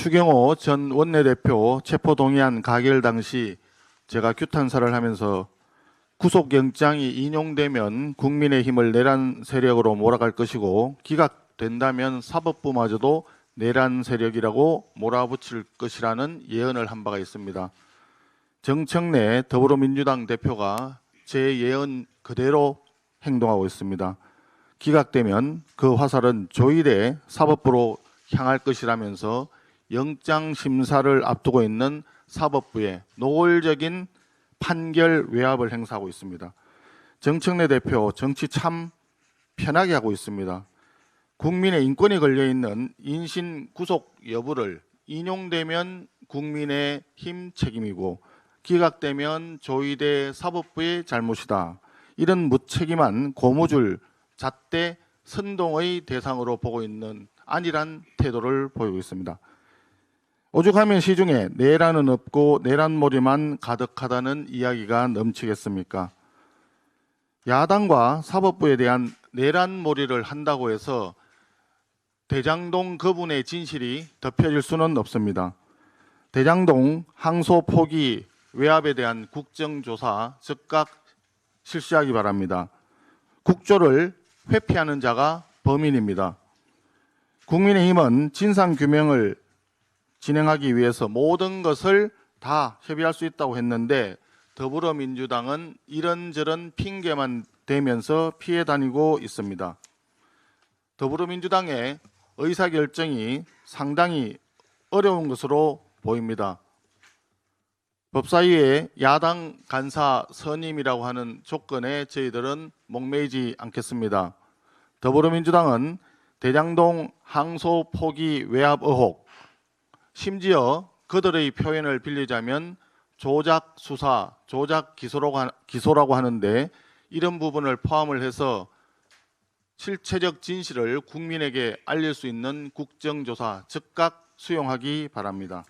추경호 전 원내대표 체포동의안 가결 당시 제가 규탄사를 하면서 구속영장이 인용되면 국민의힘을 내란 세력으로 몰아갈 것이고 기각된다면 사법부마저도 내란 세력이라고 몰아붙일 것이라는 예언을 한 바가 있습니다. 정청래 더불어민주당 대표가 제 예언 그대로 행동하고 있습니다. 기각되면 그 화살은 조일의 사법부로 향할 것이라면서 영장 심사를 앞두고 있는 사법부에 노골적인 판결 외압을 행사하고 있습니다. 정청래 대표 정치 참 편하게 하고 있습니다. 국민의 인권이 걸려 있는 인신 구속 여부를 인용되면 국민의 힘 책임이고 기각되면 조의대 사법부의 잘못이다. 이런 무책임한 고무줄 잣대 선동의 대상으로 보고 있는 안일한 태도를 보이고 있습니다. 오죽하면 시중에 내란은 없고 내란몰이만 가득하다는 이야기가 넘치겠습니까? 야당과 사법부에 대한 내란몰이를 한다고 해서 대장동 그분의 진실이 덮여질 수는 없습니다. 대장동 항소 포기 외압에 대한 국정조사 즉각 실시하기 바랍니다. 국조를 회피하는 자가 범인입니다. 국민의힘은 진상 규명을 진행하기 위해서 모든 것을 다 협의할 수 있다고 했는데 더불어민주당은 이런저런 핑계만 대면서 피해 다니고 있습니다. 더불어민주당의 의사결정이 상당히 어려운 것으로 보입니다. 법사위의 야당 간사 선임이라고 하는 조건에 저희들은 목매이지 않겠습니다. 더불어민주당은 대장동 항소 포기 외압 의혹, 심지어 그들의 표현을 빌리자면 조작 수사, 조작 기소라고, 하는데 이런 부분을 포함을 해서 실체적 진실을 국민에게 알릴 수 있는 국정조사 즉각 수용하기 바랍니다.